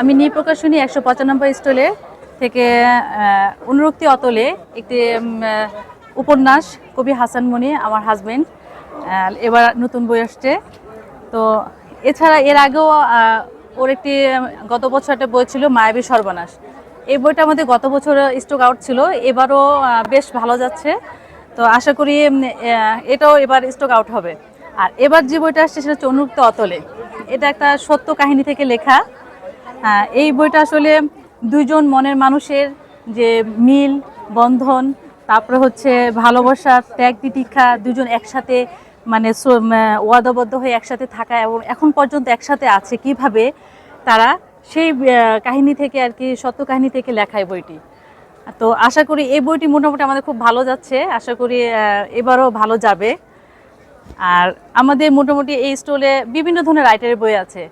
আমি নিয়ে প্রকাশনী একশো পঁচানব্বই স্টলে থেকে অনুরক্তি অতলে একটি উপন্যাস কবি হাসান মনি, আমার হাজব্যান্ড এবার নতুন বই আসছে। তো এছাড়া এর আগেও ওর একটি গত বছর একটা বই ছিল মায়াবী সর্বনাশ। এই বইটা আমাদের গত বছর স্টক আউট ছিল, এবারও বেশ ভালো যাচ্ছে। তো আশা করি এটাও এবার স্টক আউট হবে। আর এবার যে বইটা আসছে সেটা হচ্ছে অনুরক্ত অতলে। এটা একটা সত্য কাহিনী থেকে লেখা। এই বইটা আসলে দুইজন মনের মানুষের যে মিল, বন্ধন, তারপরে হচ্ছে ভালোবাসা, ত্যাগ, তিতিক্ষা দুজন একসাথে মানে ওয়াদাবদ্ধ হয়ে একসাথে থাকা এবং এখন পর্যন্ত একসাথে আছে কীভাবে তারা সেই কাহিনী থেকে আর কি, সত্য কাহিনী থেকে লেখায় বইটি। তো আশা করি এই বইটি মোটামুটি আমাদের খুব ভালো যাচ্ছে। আশা করি এবারও ভালো যাবে। আর আমাদের মোটামুটি এই স্টলে বিভিন্ন ধরনের রাইটারের বই আছে।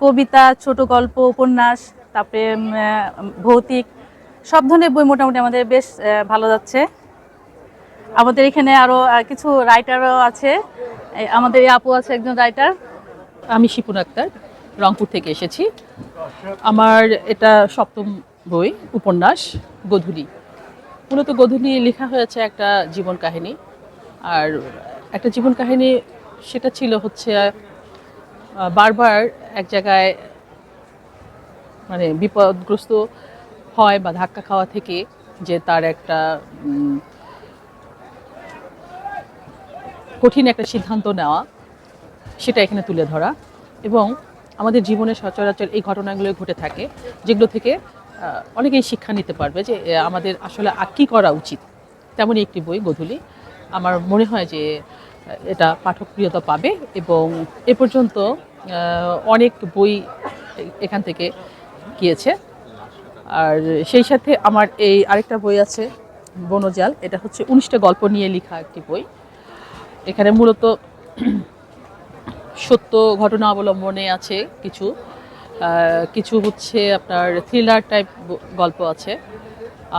কবিতা, ছোট গল্প, উপন্যাস, তারপরে ভৌতিক, সব ধরনের বই মোটামুটি আমাদের বেশ ভালো যাচ্ছে। আমাদের এখানে আরও কিছু রাইটারও আছে। আমাদের এই আপু আছে একজন রাইটার আমি শিপুন আক্তার, রংপুর থেকে এসেছি। আমার এটা সপ্তম বই, উপন্যাস, গধূলি। মূলত গধূলি লেখা হয়েছে একটা জীবন কাহিনী। আর একটা জীবন কাহিনী, সেটা ছিল হচ্ছে বারবার এক জায়গায় মানে বিপদগ্রস্ত হয় বা ধাক্কা খাওয়া থেকে যে তার একটা কঠিন একটা সিদ্ধান্ত নেওয়া, সেটা এখানে তুলে ধরা। এবং আমাদের জীবনে সচরাচর এই ঘটনাগুলো ঘটে থাকে, যেগুলো থেকে অনেকেই শিক্ষা নিতে পারবে যে আমাদের আসলে কী করা উচিত। তেমনই একটি বই, গধূলি। আমার মনে হয় যে এটা পাঠকপ্রিয়তা পাবে এবং এ পর্যন্ত অনেক বই এখান থেকে গিয়েছে। আর সেই সাথে আমার এই আরেকটা বই আছে, বনজাল। এটা হচ্ছে উনিশটা গল্প নিয়ে লেখা একটি বই। এখানে মূলত সত্য ঘটনা অবলম্বনে আছে কিছু। কিছু হচ্ছে আপনার থ্রিলার টাইপ গল্প আছে।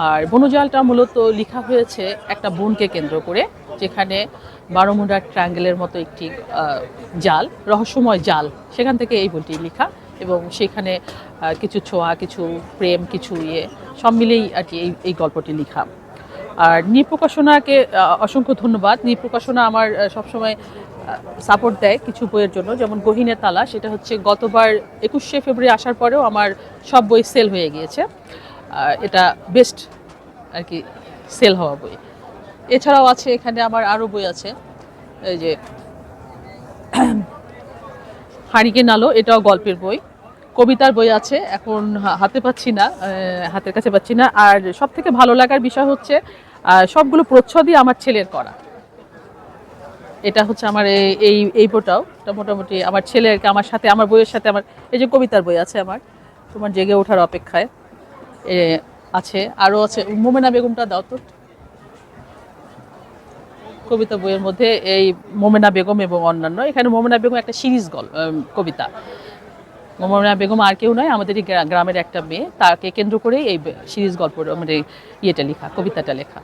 আর বনজালটা মূলত লেখা হয়েছে একটা বোনকে কেন্দ্র করে। যেখানে বারোমুন্ডার ট্রায়াঙ্গেলের মতো একটি জাল, রহস্যময় জাল, সেখান থেকে এই বইটি লেখা এবং সেখানে কিছু ছোঁয়া, কিছু প্রেম, কিছু ইয়ে সব মিলেই আর কি এই এই গল্পটি লেখা। আর নিপ্রকাশনাকে অসংখ্য ধন্যবাদ। নিপ্রকাশনা আমার সবসময় সাপোর্ট দেয় কিছু বইয়ের জন্য, যেমন গহিনের তালা, সেটা হচ্ছে গতবার একুশে ফেব্রুয়ারি আসার পরেও আমার সব বই সেল হয়ে গিয়েছে। এটা বেস্ট আর কি সেল হওয়া বই। এছাড়াও আছে, এখানে আমার আরও বই আছে। এই যে, হারিকেন আলো, এটাও গল্পের বই। কবিতার বই আছে, এখন হাতে পাচ্ছি না হাতের কাছে পাচ্ছি না। আর সব থেকে ভালো লাগার বিষয় হচ্ছে সবগুলো প্রচ্ছদই আমার ছেলের করা। এটা হচ্ছে আমার এই- এই বইটাও। এটা মোটামুটি আমার ছেলে আর কি আমার সাথে, আমার বইয়ের সাথে আমার, এই যে কবিতার বই আছে আমার, তোমার জেগে ওঠার অপেক্ষায় আছে। আরও আছে মোমেনা বেগমটা দাও তো। কবিতা বইয়ের মধ্যে এই মোমেনা বেগম এবং অন্যান্য, এখানে মোমেনা বেগম একটা সিরিজ গল্প কবিতা। মোমেনা বেগম আর কেউ নয়, আমাদের গ্রামের একটা মেয়ে, তাকে কেন্দ্র করেই এই সিরিজ গল্প মানে ইয়েটা লেখা, কবিতাটা লেখা।